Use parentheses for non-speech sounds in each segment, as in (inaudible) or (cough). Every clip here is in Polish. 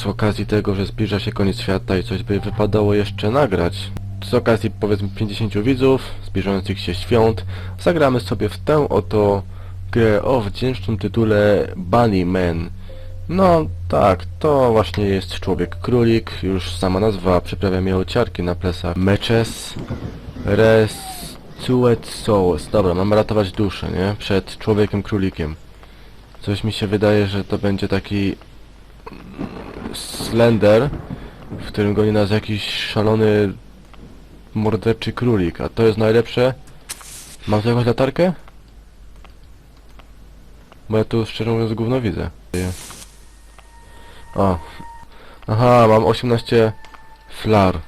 z okazji tego, że zbliża się koniec świata i coś by wypadało jeszcze nagrać. Z okazji powiedzmy 50 widzów, zbliżających się świąt, zagramy sobie w tę oto grę o wdzięcznym tytule Bunnyman. No tak, to właśnie jest człowiek królik, już sama nazwa przyprawia mnie ciarki na plecach. Matches Resuet Souls. Dobra, mamy ratować duszę, nie? Przed człowiekiem królikiem. Coś mi się wydaje, że to będzie taki Slender, w którym goni nas jakiś szalony morderczy królik, a to jest najlepsze. Mam tu jakąś latarkę? Bo ja tu szczerze mówiąc gówno widzę. O. Aha, mam 18 flar.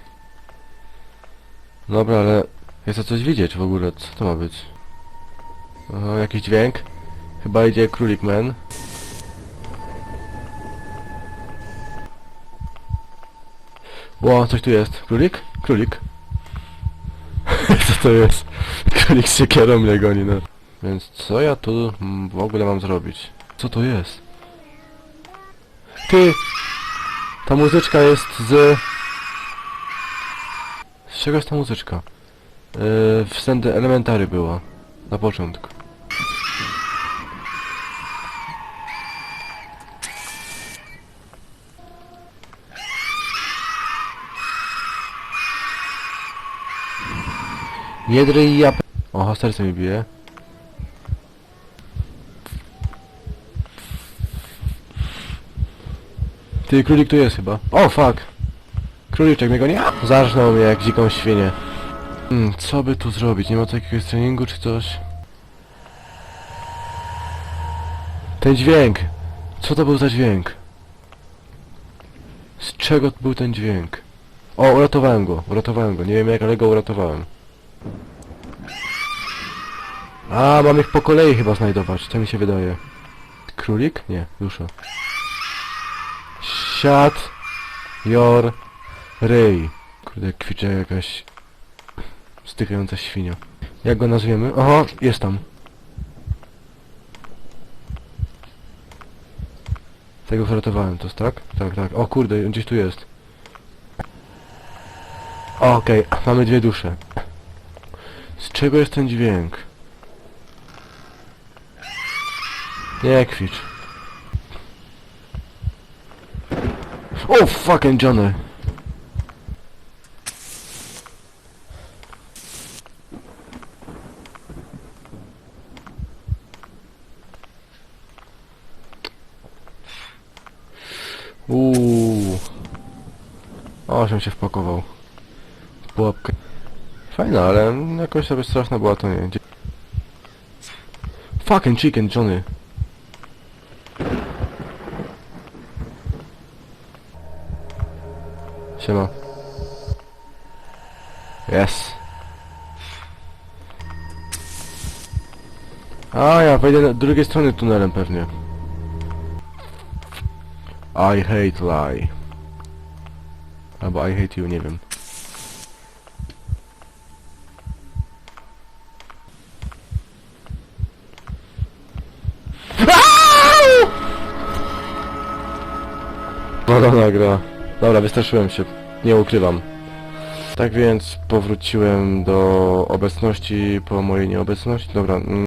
Dobra, ale jest to coś widzieć w ogóle. Co to ma być? O, jakiś dźwięk. Chyba idzie królik man. Ło, coś tu jest. Królik? Królik. (laughs) co to jest? Królik z siekierą mnie goni, no. Więc co ja tu w ogóle mam zrobić? Co to jest? Ty! Ta muzyczka jest z... Z czego jest ta muzyczka? Yy, w Send Elementary była. Na początku. Jedry i ja... Oho, serce mi bije. Ty, królik tu jest chyba. O, fuck! Króliczek mnie goni. Zarżnął mnie jak dziką świnię. Hmm, co by tu zrobić? Nie ma tu jakiegoś treningu czy coś? Ten dźwięk! Co to był za dźwięk? Z czego był ten dźwięk? O, uratowałem go, uratowałem go. Nie wiem jak, ale go uratowałem. A, mam ich po kolei chyba znajdować, to mi się wydaje. Królik? Nie, dusza. Siad your ryj. Kurde, kwicze jakaś stykająca świnia. Jak go nazwiemy? Oho, jest tam. Tego wyratowałem, to jest tak? Tak, tak. O kurde, gdzieś tu jest. Okej, mamy dwie dusze. Z czego jest ten dźwięk? Nie kwicz. O fucking Johnny! Uuu. Osiem się wpakował. Pułapkę. Fajna, ale jakoś sobie straszna była to nie. Fucking chicken, Johnny. Siema. Yes. A, ja wejdę na drugiej strony tunelem pewnie. I hate lie. Albo I hate you, nie wiem. Walona gra. Dobra, wystraszyłem się. Nie ukrywam. Tak więc powróciłem do obecności po mojej nieobecności. Dobra. mm,